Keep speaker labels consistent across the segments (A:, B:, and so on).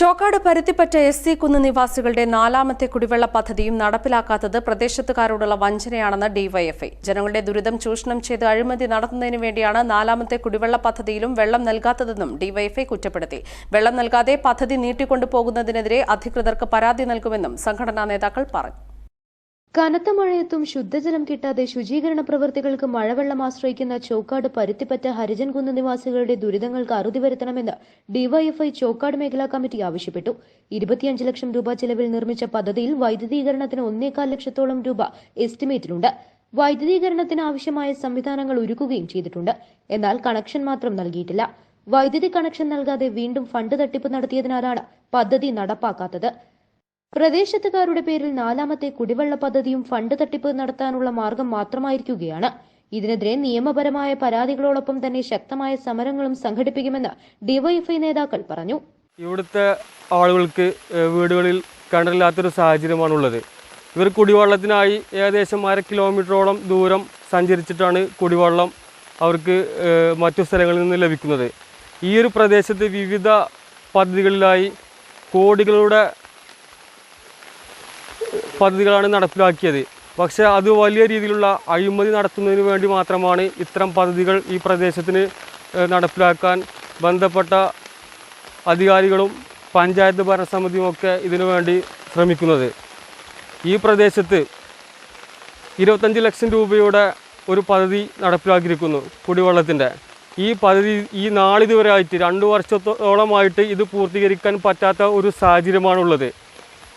A: Chokkad Paruthippatta S C കുന്ന് നിവാസികളുടെ നാലാമത്തെ കുടിവെള്ള പദ്ധതിയും നടപ്പിലാക്കാത്തത് പ്രദേശത്തുകാരോടുള്ള വഞ്ചനയാണെന്ന് ഡിവൈഎഫ്ഐ. ജനങ്ങളുടെ ദുരിതം ചൂഷണം ചെയ്ത് അഴിമതി നടത്തുന്നതിന് വേണ്ടിയാണ് നാലാമത്തെ കുടിവെള്ള പദ്ധതിയിലും വെള്ളം നൽകാത്തതെന്നും ഡിവൈഎഫ്ഐ കുറ്റപ്പെടുത്തി. വെള്ളം നൽകാതെ പദ്ധതി നീട്ടിക്കൊണ്ടുപോകുന്നതിനെതിരെ അധികൃതർക്ക് പരാതി നൽകുമെന്നും സംഘടനാ നേതാക്കൾ പറഞ്ഞു.
B: കനത്ത മഴയത്തും ശുദ്ധജലം കിട്ടാതെ ശുചീകരണ പ്രവൃത്തികൾക്ക് മഴവെള്ളം ആശ്രയിക്കുന്ന ചോക്കാട് പരുത്തിപ്പറ്റ ഹരിജൻകുന്ന് നിവാസികളുടെ ദുരിതങ്ങൾക്ക് അറുതി വരുത്തണമെന്ന് ഡിവൈഎഫ്ഐ ചോക്കാട് മേഖലാ കമ്മിറ്റി ആവശ്യപ്പെട്ടു. ഇരുപത്തിയഞ്ച് ലക്ഷം രൂപ ചെലവിൽ നിർമ്മിച്ച പദ്ധതിയിൽ വൈദ്യുതീകരണത്തിന് ഒന്നേകാൽ ലക്ഷത്തോളം രൂപ എസ്റ്റിമേറ്റിലുണ്ട്. വൈദ്യുതീകരണത്തിന് ആവശ്യമായ സംവിധാനങ്ങൾ ഒരുക്കുകയും ചെയ്തിട്ടുണ്ട്. എന്നാൽ കണക്ഷൻ മാത്രം നൽകിയിട്ടില്ല. വൈദ്യുതി കണക്ഷൻ നൽകാതെ വീണ്ടും ഫണ്ട് തട്ടിപ്പ് നടത്തിയതിനാലാണ് പദ്ധതി നടപ്പാക്കാത്തത്. പ്രദേശത്തുകാരുടെ പേരിൽ നാലാമത്തെ കുടിവെള്ള പദ്ധതിയും ഫണ്ട് തട്ടിപ്പ് നടത്താനുള്ള മാർഗം മാത്രമായിരിക്കുകയാണ്. ഇതിനെതിരെ നിയമപരമായ പരാതികളോടൊപ്പം തന്നെ ശക്തമായ സമരങ്ങളും സംഘടിപ്പിക്കുമെന്ന് ഡിവൈഎഫ്ഐ നേതാക്കൾ പറഞ്ഞു.
C: ഇവിടുത്തെ ആളുകൾക്ക് വീടുകളിൽ കിണറില്ലാത്തൊരു സാഹചര്യമാണുള്ളത്. ഇവർ കുടിവെള്ളത്തിനായി ഏകദേശം അര കിലോമീറ്ററോളം ദൂരം സഞ്ചരിച്ചിട്ടാണ് കുടിവെള്ളം അവർക്ക് മറ്റു സ്ഥലങ്ങളിൽ നിന്ന് ലഭിക്കുന്നത്. ഈ ഒരു പ്രദേശത്ത് വിവിധ പദ്ധതികളിലായി കോടികളുടെ പദ്ധതികളാണ് നടപ്പിലാക്കിയത്. പക്ഷേ അത് വലിയ രീതിയിലുള്ള അഴിമതി നടത്തുന്നതിന് വേണ്ടി മാത്രമാണ് ഇത്തരം പദ്ധതികൾ ഈ പ്രദേശത്തിന് നടപ്പിലാക്കാൻ ബന്ധപ്പെട്ട അധികാരികളും പഞ്ചായത്ത് ഭരണസമിതിയും ഒക്കെ ഇതിനു വേണ്ടി ശ്രമിക്കുന്നത്. ഈ പ്രദേശത്ത് ഇരുപത്തഞ്ച് ലക്ഷം രൂപയുടെ ഒരു പദ്ധതി നടപ്പിലാക്കിയിരിക്കുന്നു കുടിവെള്ളത്തിന്റെ. ഈ പദ്ധതി ഈ നാളിതുവരെ ആയിട്ട് രണ്ട് വർഷത്തോളമായിട്ട് ഇത് പൂർത്തീകരിക്കാൻ പറ്റാത്ത ഒരു സാഹചര്യമാണുള്ളത്.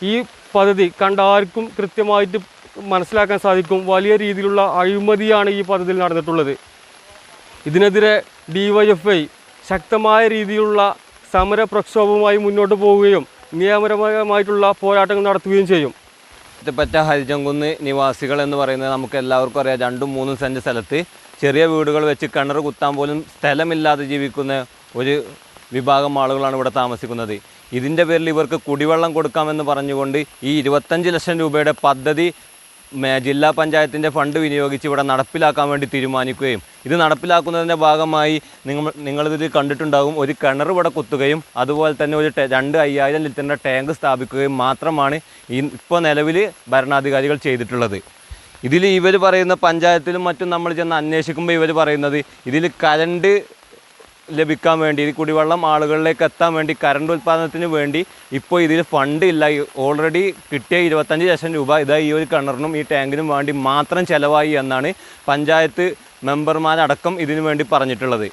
C: ഈ പദ്ധതി കണ്ട ആർക്കും കൃത്യമായിട്ട് മനസ്സിലാക്കാൻ സാധിക്കും. വലിയ രീതിയിലുള്ള അഴിമതിയാണ് ഈ പദ്ധതിയിൽ നടന്നിട്ടുള്ളത്. ഇതിനെതിരെ ഡിവൈഎഫ്ഐ ശക്തമായ രീതിയിലുള്ള സമര പ്രക്ഷോഭവുമായി മുന്നോട്ട് പോവുകയും നിയമപരമായിട്ടുള്ള പോരാട്ടങ്ങൾ നടത്തുകയും ചെയ്യും.
D: ഇതിപ്പറ്റ ഹരിജംകുന്ന് നിവാസികൾ എന്ന് പറയുന്നത് നമുക്ക് എല്ലാവർക്കും അറിയാം. രണ്ടും മൂന്നും സെന്റ് സ്ഥലത്ത് ചെറിയ വീടുകൾ വെച്ച് കിണർ കുത്താൻ പോലും സ്ഥലമില്ലാതെ ജീവിക്കുന്ന ഒരു വിഭാഗം ആളുകളാണ് ഇവിടെ താമസിക്കുന്നത്. ഇതിന്റെ പേരിൽ ഇവർക്ക് കുടിവെള്ളം കൊടുക്കാമെന്ന് പറഞ്ഞുകൊണ്ട് ഈ ഇരുപത്തഞ്ച് ലക്ഷം രൂപയുടെ പദ്ധതി ജില്ലാ പഞ്ചായത്തിന്റെ ഫണ്ട് വിനിയോഗിച്ച് ഇവിടെ നടപ്പിലാക്കാൻ വേണ്ടി തീരുമാനിക്കുകയും ഇത് നടപ്പിലാക്കുന്നതിന്റെ ഭാഗമായി നിങ്ങൾ നിങ്ങളിതിൽ കണ്ടിട്ടുണ്ടാകും. ഒരു കിണർ ഇവിടെ കുത്തുകയും അതുപോലെ തന്നെ ഒരു രണ്ട് അയ്യായിരം ലിറ്ററിന്റെ ടാങ്ക് സ്ഥാപിക്കുകയും മാത്രമാണ് ഇപ്പോൾ നിലവിൽ ഭരണാധികാരികൾ ചെയ്തിട്ടുള്ളത്. ഇതിൽ ഇവർ പറയുന്ന പഞ്ചായത്തിലും മറ്റും നമ്മൾ ചെന്ന് അന്വേഷിക്കുമ്പോൾ ഇവർ പറയുന്നത് ഇതിൽ കരണ്ട് ലഭിക്കാൻ വേണ്ടി കുടിവെള്ളം ആളുകളിലേക്ക് എത്താൻ വേണ്ടി കറണ്ട് ഉൽപ്പാദനത്തിന് വേണ്ടി ഇപ്പോൾ ഇതിൽ ഫണ്ട് ഇല്ല. ഓൾറെഡി കിട്ടിയ ഇരുപത്തഞ്ച് ലക്ഷം രൂപ ഇതാ ഈ ഒരു കിണറിനും ഈ ടാങ്കിനും വേണ്ടി മാത്രം ചിലവായി എന്നാണ് പഞ്ചായത്ത് മെമ്പർമാരടക്കം ഇതിനു വേണ്ടി പറഞ്ഞിട്ടുള്ളത്.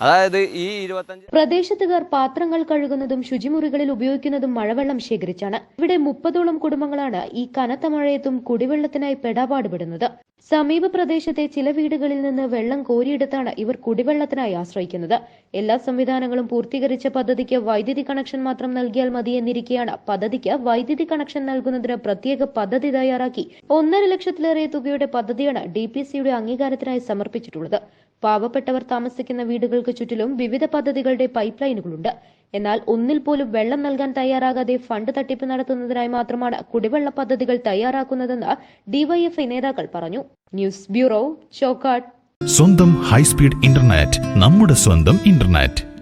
D: അതായത് ഈ ഇരുപത്തഞ്ച്
B: പ്രദേശത്തുകാർ പാത്രങ്ങൾ കഴുകുന്നതും ശുചിമുറികളിൽ ഉപയോഗിക്കുന്നതും മഴവെള്ളം ശേഖരിച്ചാണ്. ഇവിടെ മുപ്പതോളം കുടുംബങ്ങളാണ് ഈ കനത്ത മഴയത്തും കുടിവെള്ളത്തിനായി പെടാപാടുപെടുന്നത്. സമീപ പ്രദേശത്തെ ചില വീടുകളിൽ നിന്ന് വെള്ളം കോരിയെടുത്താണ് ഇവർ കുടിവെള്ളത്തിനായി ആശ്രയിക്കുന്നത്. എല്ലാ സംവിധാനങ്ങളും പൂർത്തീകരിച്ച പദ്ധതിക്ക് വൈദ്യുതി കണക്ഷൻ മാത്രം നൽകിയാൽ മതി എന്നിരിക്കെയാണ് പദ്ധതിക്ക് വൈദ്യുതി കണക്ഷൻ നൽകുന്നതിന് പ്രത്യേക പദ്ധതി തയ്യാറാക്കി ഒന്നര ലക്ഷത്തിലേറെ തുകയുടെ പദ്ധതിയാണ് ഡി പി സിയുടെ അംഗീകാരത്തിനായി സമർപ്പിച്ചിട്ടുള്ളത്. പാവപ്പെട്ടവർ താമസിക്കുന്ന വീടുകൾക്ക് ചുറ്റിലും വിവിധ പദ്ധതികളുടെ പൈപ്പ് ലൈനുകളുണ്ട് എന്നാൽ ഒന്നിൽ പോലും വെള്ളം നൽകാൻ തയ്യാറാകാതെ ഫണ്ട് തട്ടിപ്പ് നടത്തുന്നതിനായി മാത്രമാണ് കുടിവെള്ള പദ്ധതികൾ തയ്യാറാക്കുന്നതെന്ന് ഡിവൈഎഫ്ഐ നേതാക്കൾ പറഞ്ഞു. News bureau Chokkad.
E: സ്വന്തം ഹൈസ്പീഡ് ഇന്റർനെറ്റ് നമ്മുടെ സ്വന്തം ഇന്റർനെറ്റ്.